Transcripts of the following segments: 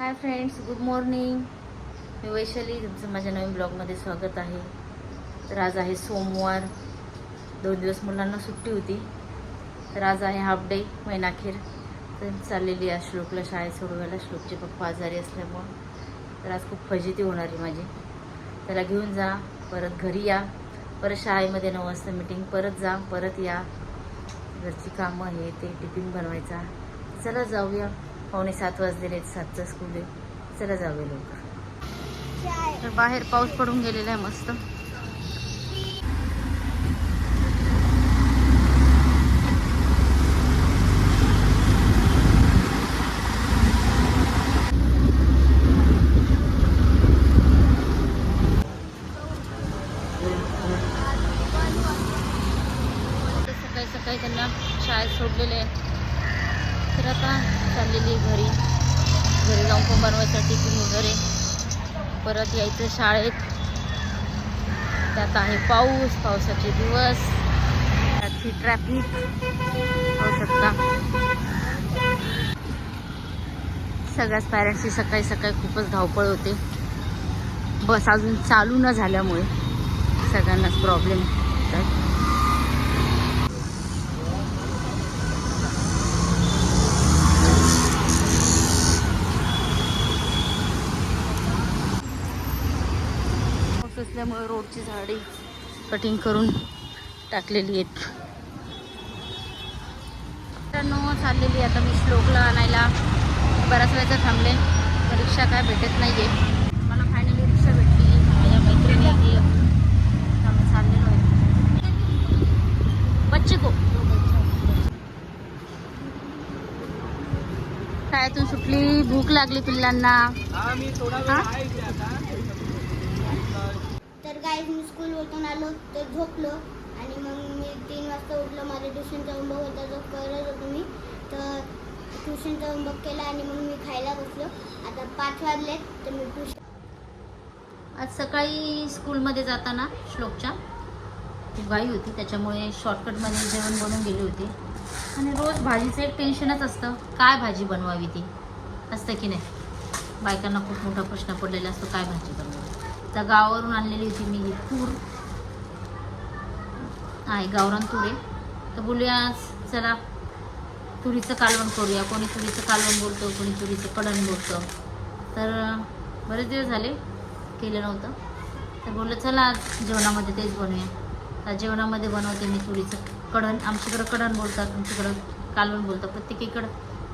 हाय friends good morning मी वैशाली तुमचं माझ्या नवीन ब्लॉगमध्ये स्वागत आहे. तर आज आहे सोमवार. दोन दिवस मुलांना सुट्टी होती. तर आज आहे हाफ डे महिनाखेर. तर चाललेली आहे श्लोकला शाळेत सोडवायला. श्लोकचे पप्पा आजारी असल्यामुळं. तर आज खूप फजिती होणार आहे माझी. त्याला घेऊन जा परत घरी या. परत शाळेमध्ये नऊ वाजता मिटिंग परत जा परत या. घरची कामं हे ते टिफिन बनवायचा. चला जाऊया. पावणे सात वाजलेले आहेत सातचा स्कूल आहे. चला जाऊया लवकर. तर बाहेर पाऊस पडून गेलेला आहे मस्त. सकाळी सकाळी त्यांना शाळेत सोडलेले आहे. तर आता चाललेली घरी. घरी जाऊन पण बनवायसाठी टिफिन वगैरे. परत यायचं शाळेत. त्यात आहे पाऊस पावसाचे दिवस. त्याची ट्रॅफिक पाहू शकता. सगळ्याच पॅरेंट्सची सकाळी सकाळी खूपच धावपळ होते. बस अजून चालू न झाल्यामुळे सगळ्यांनाच प्रॉब्लेम होतात. पाऊस असल्यामुळे रोडची झाडे कटिंग करून टाकलेली आहेत. मित्रांनो चाललेली आता मी श्लोकला आणायला. बऱ्याच वेळेचा थांबले. रिक्षा काय भेटत नाही आहे मला फायनली रिक्षा भेटली. माझ्या मैत्रिणी आहे आम्ही चाललेलो आहे. बच्चे को. शाळेतून सुटली. भूक लागली पिल्लांना. हा? मी स्कूलवरतून आलो तर झोपलो. आणि मग मी तीन वाजता उठलो माझ्या ट्युशनचा होमवर्क होता जो करत होतो मी तर ट्युशनचा होमवर्क केला आणि मग मी खायला बसलो. आता पाच वाजले तर मी ट्युशन आज सकाळी स्कूलमध्ये जाताना श्लोकच्या. खूप गाई होती त्याच्यामुळे शॉर्टकटमध्ये जेवण बनवून गेली होती. आणि रोज भाजीचं एक टेन्शनच असतं. काय भाजी बनवावी ती? असतं की नाही? बायकांना खूप मोठा प्रश्न पडलेला असतो काय भाजी बनवावी? तर गावावरून आणलेली होती मी ही तूर. आहे गावरान तूर आहे. तर बोलूया चला तुरीचं कालवण करूया. कोणी तुरीचं कालवण बोलतो कोणी तुरीचं कडण बोलतं. तर बरेच दिवस झाले केलं नव्हतं. तर बोललं चला आज जेवणामध्ये तेच बनवूया. तर जेवणामध्ये बनवते मी तुरीचं कढण. आमच्याकडं कढण बोलतात तुमच्याकडं कालवण बोलतात. प्रत्येकीकडं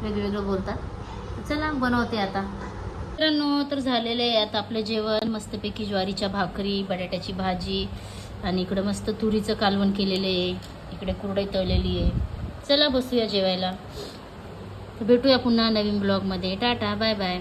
वेगवेगळं बोलतात. चला बनवते आता. मित्रांनो तर झालेलं आहे आता आपलं जेवण. मस्तपैकी ज्वारीच्या भाकरी बटाट्याची भाजी आणि इकडं मस्त तुरीचं कालवण केलेलं आहे. इकडे कुरडई तळलेली आहे. चला बसूया जेवायला. भेटूया पुन्हा नवीन ब्लॉगमध्ये. Tata bye bye.